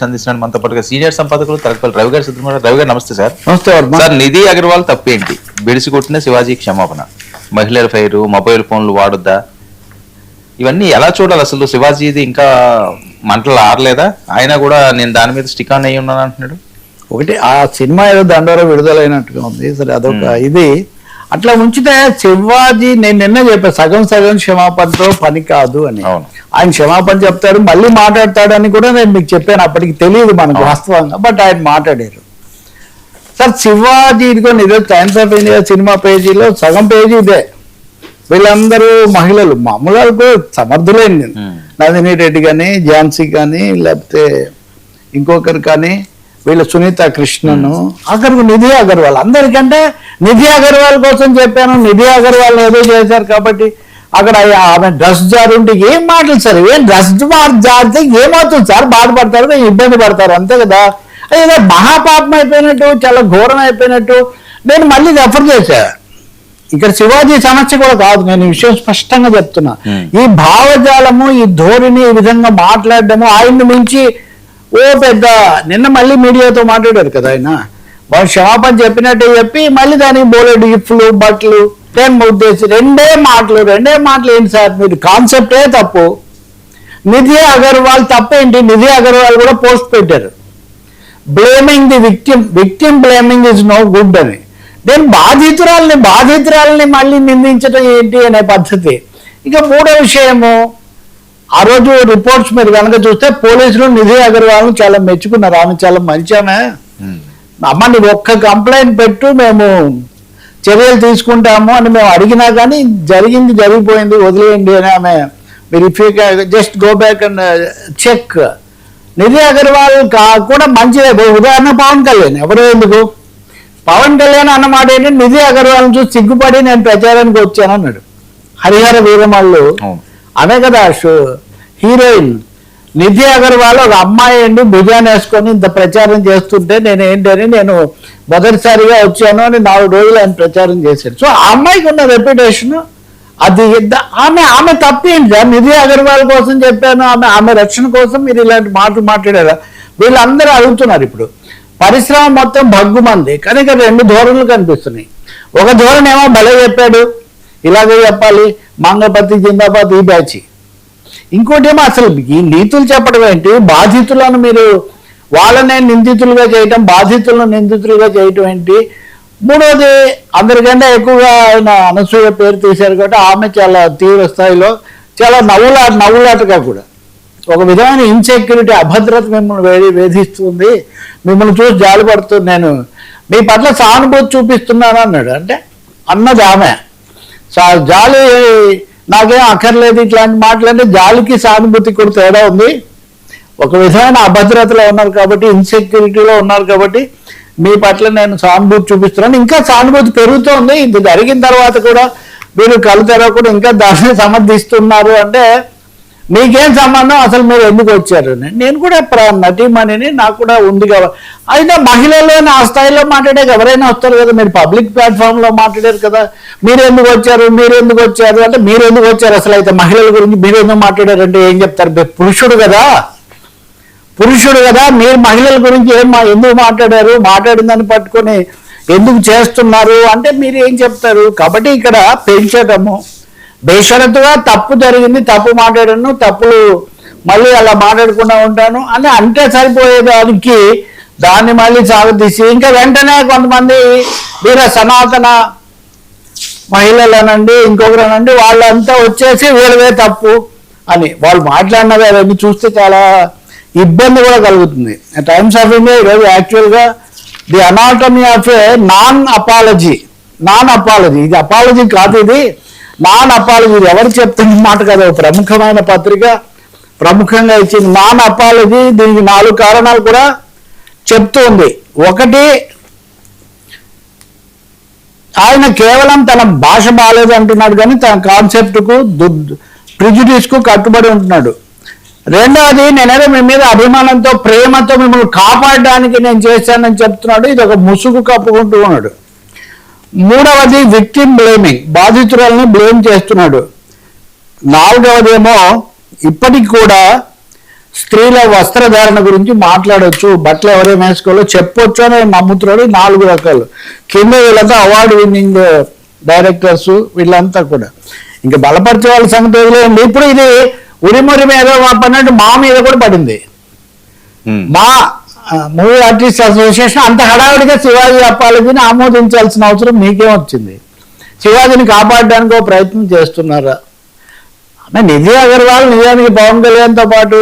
Updates అందిస్తున్నాడు మనతో పాటుగా సీనియర్ సంపాదకులు తలపల్లి రవి గారు సిద్ధంగా రవి గారు నమస్తే సార్. నమస్తే సార్ నిధి అగర్వాల్ తప్పేంటి? బిడిసి కొట్టిన శివాజీ క్షమాపణ. మహిళల ఫైరు మొబైల్ ఫోన్లు వాడొద్దా? ఇవన్నీ ఎలా చూడాలి అసలు? శివాజీది ఇంకా మంటలు ఆరలేదా? ఆయన కూడా నేను దాని మీద స్టిక్ ఆన్ అయ్యి ఉన్నాను అంటున్నాడు. ఒకటి ఆ సినిమా ఏదో దండోర విడుదలైనట్టుగా ఉంది. సరే అదొక ఇది. అట్లా ఉంచితే శివాజీ నేను నిన్న చెప్పా సగం సగం క్షమాపణతో పని కాదు అని. ఆయన క్షమాపణ చెప్తాడు మళ్ళీ మాట్లాడతాడని కూడా నేను మీకు చెప్పాను అప్పటికి తెలియదు మనకు వాస్తవంగా బట్ ఆయన మాట్లాడారు సార్ శివాజీ ఇదిగో ఇదే టైమ్స్ ఆఫ్ ఇండియా సినిమా పేజీలో సగం పేజీ ఇదే వీళ్ళందరూ మహిళలు మామూలు సమర్థులేండి Hmm. నందిని రెడ్డి కానీ ఝాన్సీ కానీ లేకపోతే ఇంకొకరు కానీ వీళ్ళ సునీత కృష్ణను అక్కడికి నిధి అగర్వాల్. అందరికంటే నిధి అగర్వాల్ కోసం చెప్పాను. నిధి అగర్వాల్ ఏదో చేశారు కాబట్టి అక్కడ ఆమె డ్రెస్ జారుంటే ఏం మాటలు సార్? ఏం డ్రెస్ జారితే ఏమవుతుంది సార్? బాధపడతారు ఇబ్బంది పడతారు? అంతే కదా? ఏదో మహాపాపం అయిపోయినట్టు చాలా ఘోరం అయిపోయినట్టు నేను మళ్ళీ రెఫర్ చేశా. ఇక్కడ శివాజీ సమస్య కూడా కాదు. నేను ఈ విషయం స్పష్టంగా చెప్తున్నా. Hmm. ఈ భావజాలము ఈ ధోరణి ఈ విధంగా మాట్లాడడము ఆయన్ని మించి ఓ పెద్ద నిన్న మళ్ళీ మీడియాతో మాట్లాడారు కదా ఆయన. వాళ్ళు క్షమాపణ చెప్పినట్టే చెప్పి మళ్ళీ దానికి బోలెడు గిఫ్ట్లు బట్టలు టైం ఉద్దేశం రెండే మాటలు రెండే మాటలు ఏంటి సార్? మీరు కాన్సెప్టే తప్పు. నిధి అగర్వాల్ తప్పేంటి నిధి అగర్వాల్ కూడా పోస్ట్ పెట్టారు. Blaming the victim victim blaming is no good అని. దెన్ బాధితురాల్ని బాధితురాల్ని మళ్ళీ నిందించడం ఏంటి అనే పద్ధతి. ఇక మూడో విషయము ఆ రోజు రిపోర్ట్స్ మీరు కనుక చూస్తే పోలీసులు నిధి అగర్వాల్ని చాలా మెచ్చుకున్నారు. ఆమె చాలా మంచి ఆమె అమ్మ నువ్వు ఒక్క కంప్లైంట్ పెట్టు మేము చర్యలు తీసుకుంటాము అని మేము అడిగినా కానీ జరిగింది జరిగిపోయింది వదిలేయండి అని ఆమె మీరు if just go back and check Nidhi Agarwal కా- కూడా మంచిదే. ఉదాహరణ పవన్ కళ్యాణ్. ఎవరు ఎందుకు? పవన్ కళ్యాణ్ అన్నమాట ఏంటి? నిధి అగర్వాల్ చూసి సిగ్గుపడి నేను ప్రచారానికి వచ్చాను అన్నాడు. హరిహర వీరమల్లు. అవును కదా షో- హీరోయిన్. నిధి అగర్వాల్ ఒక అమ్మాయి అండి భుజాన్ని వేసుకొని ఇంత ప్రచారం చేస్తుంటే నేను ఏంటని నేను మొదటిసారిగా వచ్చాను అని నాలుగు రోజులు ఆయన ప్రచారం చేశాడు. సో ఆ అమ్మాయికి ఉన్న రెప్యుటేషన్ అది ఆమె ఆమె తప్పేంటి? నిధి అగర్వాల్ కోసం చెప్పాను ఆమె ఆమె రక్షణ కోసం మీరు ఇలాంటి మాటలు మాట్లాడారా? వీళ్ళందరూ అడుగుతున్నారు ఇప్పుడు. పరిశ్రమ మొత్తం భగ్గుమంది. కానీ ఇక్కడ రెండు ధోరణులు కనిపిస్తున్నాయి. ఒక ధోరణి ఏమో భలే చెప్పాడు. ఇలాగే చెప్పాలి. మంగపతి జిందాబాద్ ఈ బ్యాచ్. ఇంకోటేమో అసలు ఈ నీతులు చెప్పడం ఏంటి? బాధితులను మీరు వాళ్ళనే నిందితులుగా చేయటం బాధితులను నిందితులుగా చేయటం ఏంటి? మూడోది అందరికంటే ఎక్కువగా ఆయన అనసూయ పేరు తీశారు కాబట్టి ఆమె చాలా తీవ్ర స్థాయిలో చాలా నవ్వులా నవ్వులాటగా కూడా. ఒక విధమైన ఇన్సెక్యూరిటీ అభద్రత మిమ్మల్ని వేడి వేధిస్తుంది. మిమ్మల్ని చూసి జాలిపడుతుంది. నేను మీ పట్ల సానుభూతి చూపిస్తున్నాను అన్నాడు. అంటే అన్నది ఆమె. జాలి నాకేం అక్కర్లేదు ఇట్లాంటి మాటలంటే జాలికి సానుభూతి కూడా తేడా ఉంది. ఒక విధమైన అభద్రతలో ఉన్నారు కాబట్టి ఇన్సెక్యూరిటీలో ఉన్నారు కాబట్టి మీ పట్ల నేను సానుభూతి చూపిస్తున్నాను. ఇంకా సానుభూతి పెరుగుతోంది. ఇది జరిగిన తర్వాత కూడా మీరు కలు తెరవకుండా ఇంకా దాన్ని సమర్థిస్తున్నారు అంటే మీకేం సంబంధం? అసలు మీరు ఎందుకు వచ్చారు అని. నేను కూడా ప్ర- నటీమణిని నాకు కూడా ఉంది కదా అయినా మహిళలు ఆ స్థాయిలో మాట్లాడే ఎవరైనా వస్తారు కదా మీరు పబ్లిక్ ప్లాట్ఫామ్లో మాట్లాడారు కదా మీరు ఎందుకు వచ్చారు మీరు ఎందుకు వచ్చారు అంటే మీరు ఎందుకు వచ్చారు అసలు అయితే మహిళల గురించి మీరు ఎందుకు మాట్లాడారంటే ఏం చెప్తారు? మీరు పురుషుడు కదా. పురుషుడు కదా మీరు మహిళల గురించి ఏం మా- ఎందుకు మాట్లాడారు? మాట్లాడిందని పట్టుకొని ఎందుకు చేస్తున్నారు? అంటే మీరు ఏం చెప్తారు? కాబట్టి ఇక్కడ పెంచడము బేషరతుగా తప్పు జరిగింది తప్పు మాట్లాడాను తప్పులు మళ్ళీ అలా మాట్లాడకుండా ఉంటాను అని అంటే సరిపోయేదానికి దాన్ని మళ్ళీ సాగుతీసి ఇంకా వెంటనే కొంతమంది వీర సనాతన మహిళలనండి ఇంకొకరనండి వాళ్ళంతా వచ్చేసి వీళ్ళవే తప్పు అని. వాళ్ళు మాట్లాడినవి అవన్నీ చూస్తే చాలా ఇబ్బంది కూడా కలుగుతుంది. టైమ్స్ ఆఫ్ ఇండియా ఈరోజు యాక్చువల్గా the anatomy of a non apology non apology ఇది అపాలజీ కాదు ఇది. నాన్ అపాలజీ ఎవరు చెప్తున్న మాట కదా. ఒక ప్రముఖమైన పత్రిక ప్రముఖంగా ఇచ్చింది. నాన్ అపాలజీ దీనికి నాలుగు కారణాలు కూడా చెప్తుంది. ఒకటి ఆయన కేవలం తన భాష బాగాలేదు అంటున్నాడు కానీ తన కాన్సెప్ట్కు ప్రిజుడిస్కు కట్టుబడి ఉంటున్నాడు. రెండవది నేనేదో మీ మీద అభిమానంతో ప్రేమతో మిమ్మల్ని కాపాడడానికి నేను చేశానని చెప్తున్నాడు. ఇది ఒక ముసుగు కప్పుకుంటూ ఉన్నాడు. మూడవది విక్టిమ్ బ్లేమింగ్ బాధితురాలని బ్లేమ్ చేస్తున్నాడు. నాలుగవదేమో ఇప్పటికి కూడా స్త్రీల వస్త్రధారణ గురించి మాట్లాడొచ్చు. బట్టలు ఎవరేం వేసుకోవాలో చెప్పొచ్చు అని నమ్ముతున్నాడు నాలుగు రకాలు. కింద వీళ్ళంతా అవార్డు విన్నింగ్ డైరెక్టర్స్ వీళ్ళంతా కూడా. ఇంకా బలపరిచే వాళ్ళ సంగతి వదిలేయండి. ఇప్పుడు ఇది ఉరిమురి మీద పన్నట్టు మా మీద కూడా పడింది. మా మూవీ ఆర్టిస్ట్ అసోసియేషన్ అంత హడావిడిగా శివాజీ అప్పాలజీని ఆమోదించాల్సిన అవసరం మీకేం వచ్చింది. శివాజీని కాపాడడానికి ఒక ప్రయత్నం చేస్తున్నారా? ఆమె నిధి అగర్వాల్ నిజానికి పవన్ కళ్యాణ్తో పాటు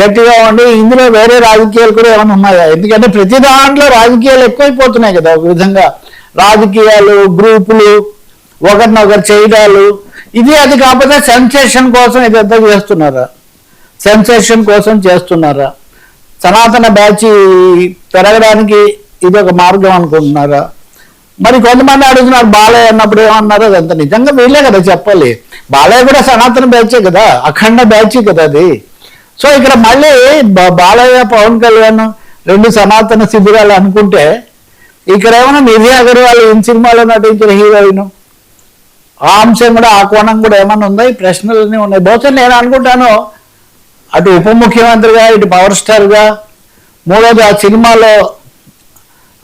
గట్టిగా ఉండి ఇందులో వేరే రాజకీయాలు కూడా ఏమైనా ఉన్నాయా? ఎందుకంటే ప్రతి దాంట్లో రాజకీయాలు ఎక్కువైపోతున్నాయి కదా ఒక విధంగా. రాజకీయాలు గ్రూపులు ఒకరినొకరు చేయడాలు. ఇది అది కాకపోతే సెన్సేషన్ కోసం ఇదంతా చేస్తున్నారా? సెన్సేషన్ కోసం చేస్తున్నారా? సనాతన బ్యాచ్ పెరగడానికి ఇది ఒక మార్గం అనుకుంటున్నారా? మరి కొంతమంది అడుగుతున్నారు బాలయ్య అన్నప్పుడు ఏమన్నారు? అదంతా నిజంగా వీళ్ళే కదా చెప్పాలి. బాలయ్య కూడా సనాతన బ్యాచే కదా అఖండ బ్యాచే కదా అది. సో ఇక్కడ మళ్ళీ బాలయ్య పవన్ కళ్యాణ్ రెండు సనాతన శిబిరాలు అనుకుంటే ఇక్కడ ఏమైనా నిధి అగర్వాల్ ఈ సినిమాలో నటించిన హీరోయిన్? ఆ అంశం కూడా ఆ కోణం కూడా ఏమైనా ఉందా? ఈ ప్రశ్నలన్నీ ఉన్నాయి. బహుశా నేను అనుకుంటాను అటు ఉప ముఖ్యమంత్రిగా ఇటు పవర్ స్టార్గా మూడోది ఆ సినిమాలో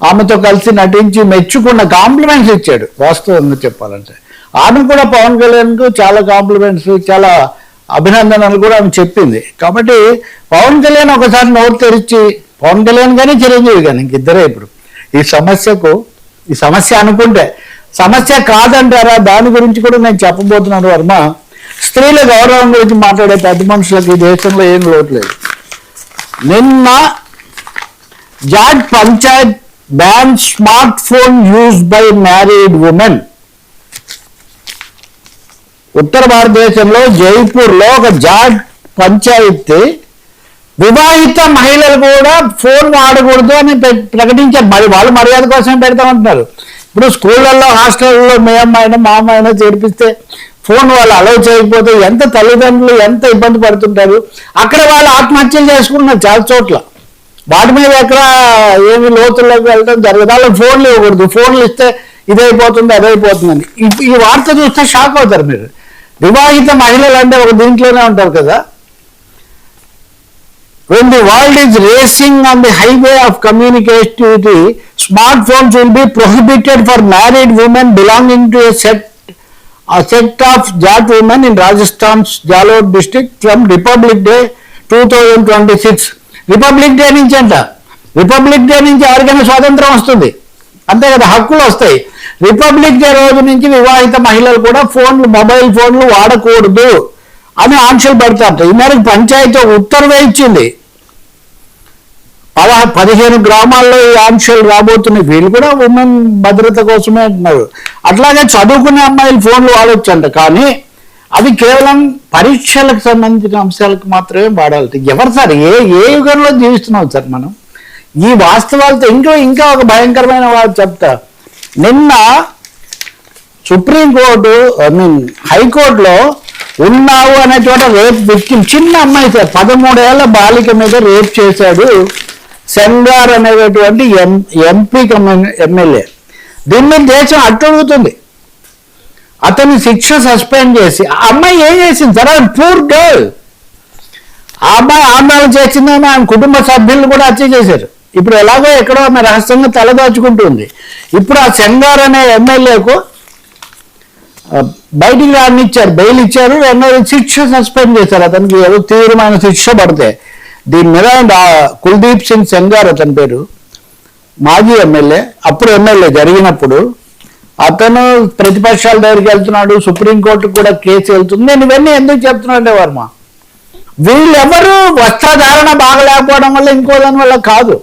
ఆమెతో కలిసి నటించి మెచ్చుకున్న కాంప్లిమెంట్స్ ఇచ్చాడు. వాస్తవంగా చెప్పాలంటే. ఆమె కూడా పవన్ కళ్యాణ్కు చాలా కాంప్లిమెంట్స్ చాలా అభినందనలు కూడా ఆమె చెప్పింది. కాబట్టి పవన్ కళ్యాణ్ ఒకసారి నోరు తెరిచి పవన్ కళ్యాణ్ కానీ చిరంజీవి కానీ ఇంకిద్దరే ఇప్పుడు. ఈ సమస్యకు ఈ సమస్య అనుకుంటే సమస్య కాదంటారా? దాని గురించి కూడా నేను చెప్పబోతున్నాను వర్మ. స్త్రీల గౌరవం గురించి మాట్లాడే పెద్ద మనుషులకు ఈ దేశంలో ఏం లోటు లేదు. నిన్న Jat panchayat ban smart phone use by married women. ఉత్తర భారతదేశంలో జైపూర్లో ఒక జాట్ పంచాయతీ వివాహిత మహిళలు కూడా ఫోన్ వాడకూడదు అని ప్ర- ప్రకటించారు. మరి వాళ్ళు మర్యాద కోసం పెడతామంటున్నారు. ఇప్పుడు స్కూళ్ళల్లో హాస్టల్లో మేమైనా మామైనా మా చేర్పిస్తే ఫోన్ వాళ్ళు అలౌ చేయకపోతే ఎంత తల్లిదండ్రులు ఎంత ఇబ్బంది పడుతుంటారు? అక్కడ వాళ్ళు ఆత్మహత్యలు చేసుకుంటున్నారు చాలా చోట్ల. వాటి మీద ఎక్కడ ఏమి లోతుల్లోకి వెళ్ళడం జరగదు. వాళ్ళకి ఫోన్లు ఇవ్వకూడదు. ఫోన్లు ఇస్తే ఇదైపోతుంది అదైపోతుందని. ఈ- వార్త చూస్తే షాక్ అవుతారు మీరు. వివాహిత మహిళలు అంటే ఒక దీంట్లోనే ఉంటారు కదా? When the world is racing on the highway of communicativity, smartphones will be prohibited for married women belonging to a set a set of Jat women in Rajasthan's republic district from Republic Day 2026. Republic day నుంచి అంట. Republic day నుంచి ఎవరికైనా స్వాతంత్రం వస్తుంది. అంతే కదా హక్కులు వస్తాయి. రిపబ్లిక్ డే రోజు నుంచి వివాహిత మహిళలు కూడా ఫోన్లు మొబైల్ ఫోన్లు వాడకూడదు అని ఆంక్షలు పెడతారు ఈ మేరకు పంచాయతీ ఉత్తర్వే ఇచ్చింది. పద పదిహేను గ్రామాల్లో ఈ ఆంక్షలు రాబోతున్నాయి. వీళ్ళు కూడా ఉమెన్ భద్రత కోసమే అంటున్నారు. అట్లాగే చదువుకునే అమ్మాయిలు ఫోన్లు వాడొచ్చంట. కానీ అది కేవలం పరీక్షలకు సంబంధించిన అంశాలకు మాత్రమే వాడాలి. ఎవరు సార్? ఏ ఏ యుగంలో జీవిస్తున్నాం సార్ మనం? ఈ వాస్తవాలతో ఇంకో ఇంకా ఒక భయంకరమైన వాడు చెప్తా. నిన్న సుప్రీంకోర్టు ఐ మీన్ హైకోర్టులో ఉన్నావు అనే చోట రేప్ విక్టిమ్ చిన్న అమ్మాయి సార్ పదమూడేళ్ళ బాలిక మీద రేప్ చేశాడు. సెంగార్ అనేటటువంటి ఎం ఎంపీ ఎమ్మెల్యే. దీని మీద దేశం అట్టడుగుతుంది. అతని శిక్ష సస్పెండ్ చేసి ఆ అమ్మాయి ఏం చేసింది? Sir poor girl. ఆ అమ్మాయి ఆందోళన చేసిందని ఆమె కుటుంబ సభ్యులు కూడా హత్య చేశారు. ఇప్పుడు ఎలాగో ఎక్కడో ఆమె రహస్యంగా తలదాచుకుంటుంది ఇప్పుడు ఆ సెంగార్ అనే ఎమ్మెల్యేకు బయటికి రానిచ్చారు బెయిల్ ఇచ్చారు రెండోది శిక్ష సస్పెండ్ చేశారు. అతనికి ఏదో తీవ్రమైన శిక్ష పడితే. దీని మీద కుల్దీప్ సింగ్ సెంగార్ అతని పేరు మాజీ ఎమ్మెల్యే అప్పుడు ఎమ్మెల్యే జరిగినప్పుడు అతను ప్రతిపక్షాల దగ్గరికి వెళ్తున్నాడు సుప్రీంకోర్టు కూడా కేసు వెళ్తుంది. నేను ఇవన్నీ ఎందుకు చెప్తున్నాడే వర్మ వీళ్ళెవరు వస్త్రధారణ బాగలేకపోవడం వల్ల ఇంకో దాని వల్ల కాదు.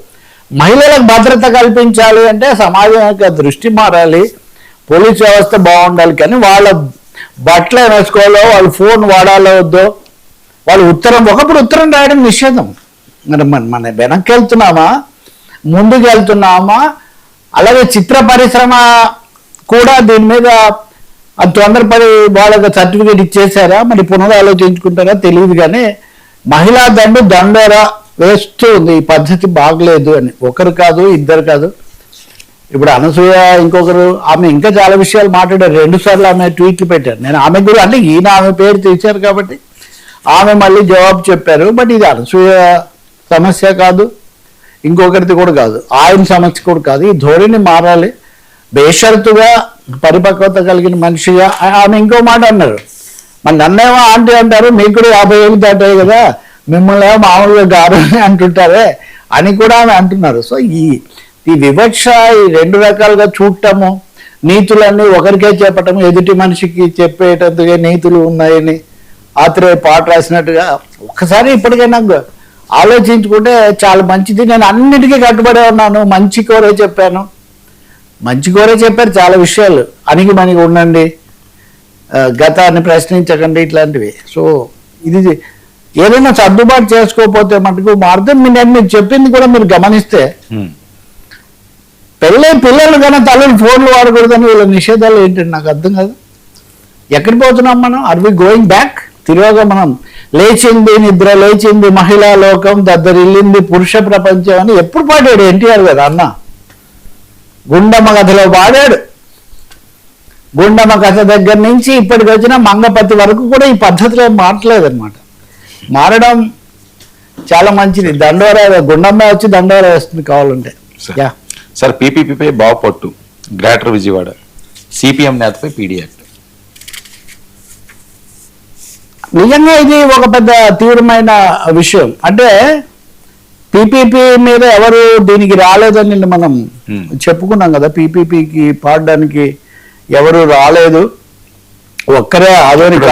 మహిళలకు భద్రత కల్పించాలి అంటే సమాజం యొక్క దృష్టి మారాలి పోలీస్ వ్యవస్థ బాగుండాలి కానీ వాళ్ళ బట్టలు వేసుకోవాలో వాళ్ళు ఫోన్ వాడాలో వద్దో వాళ్ళు ఉత్తరం ఒకప్పుడు ఉత్తరం రాయడం నిషేధం. మరి మన మన వెనక్కి వెళ్తున్నామా ముందుకు వెళ్తున్నామా అలాగే చిత్ర పరిశ్రమ కూడా దీని మీద తొందరపడి వాళ్ళకి సర్టిఫికేట్ ఇచ్చేసారా మరి పునరాలోచించుకుంటారా? తెలియదు కానీ మహిళా దండు దండరా వేస్తూ ఉంది. ఈ పద్ధతి బాగలేదు అని. ఒకరు కాదు ఇద్దరు కాదు. ఇప్పుడు అనసూయ ఇంకొకరు ఆమె ఇంకా చాలా విషయాలు మాట్లాడారు. రెండు సార్లు ఆమె ట్వీట్లు పెట్టారు. నేను ఆమె కూడా అంటే ఈయన ఆమె పేరు తీశారు కాబట్టి ఆమె మళ్ళీ జవాబు చెప్పారు బట్ ఇది అనసూయ సమస్య కాదు. ఇంకొకరిది కూడా కాదు. ఆయన సమస్య కూడా కాదు. ఈ ధోరణి మారాలి. బేషరతుగా పరిపక్వత కలిగిన మనిషిగా ఆమె ఇంకో మాట అన్నారు. మన నన్నేమో ఆంటీ అంటారు మీకు కూడా యాభై ఏళ్ళు దాటాయి కదా మిమ్మల్ని ఏమో మామూలుగా గారు అంటుంటారే అని కూడా ఆమె అంటున్నారు. సో ఈ ఈ వివక్ష ఈ రెండు రకాలుగా చూడటము నీతులన్నీ ఒకరికే చెప్పటము ఎదుటి మనిషికి చెప్పేటందుకే నీతులు ఉన్నాయని ఆత్రేయ పాట రాసినట్టుగా ఒక్కసారి ఇప్పటికైనా ఆలోచించుకుంటే చాలా మంచిది. నేను అన్నిటికీ కట్టుబడి ఉన్నాను. మంచి కోరే చెప్పాను. మంచి కోరే చెప్పారు చాలా విషయాలు. అణిగి మణిగి ఉండండి. గతాన్ని ప్రశ్నించకండి ఇట్లాంటివి. సో ఇది ఏదైనా సర్దుబాటు చేసుకోకపోతే మటుకు మార్గం మీ- నేను మీకు చెప్పింది కూడా మీరు గమనిస్తే. పెళ్ళై పిల్లలు కన్నా తల్లిని ఫోన్లు వాడకూడదని వీళ్ళ నిషేధాలు ఏంటండి? నాకు అర్థం కాదు. ఎక్కడికి పోతున్నాం మనం? ఆర్ వి గోయింగ్ బ్యాక్ తిరుగా మనం లేచింది నిద్ర లేచింది మహిళా లోకం దద్దరిల్లింది పురుష ప్రపంచం అని ఎప్పుడు పాడాడు ఎన్టీఆర్ కదా అన్న? గుండమ్మ కథలో పాడాడు. గుండమ్మ కథ దగ్గర నుంచి ఇప్పటికి వచ్చిన మంగపతి వరకు కూడా ఈ పద్ధతిలో మారట్లేదన్నమాట. మారడం చాలా మంచిది. దండోరా గుండమ్మ వచ్చి దండోరా వేస్తుంది కావాలంటే. సరే. పీపీపీపై బావపట్టు గ్రేటర్ విజయవాడ సిపిఎం నేతపై పీడీ నిజంగా ఇది ఒక పెద్ద తీవ్రమైన విషయం. అంటే పీపీపీ మీద ఎవరు దీనికి రాలేదని నిన్న మనం Hmm. చెప్పుకున్నాం కదా. పీపీపీకి పాడడానికి ఎవరు రాలేదు. ఒక్కరే ఆదోని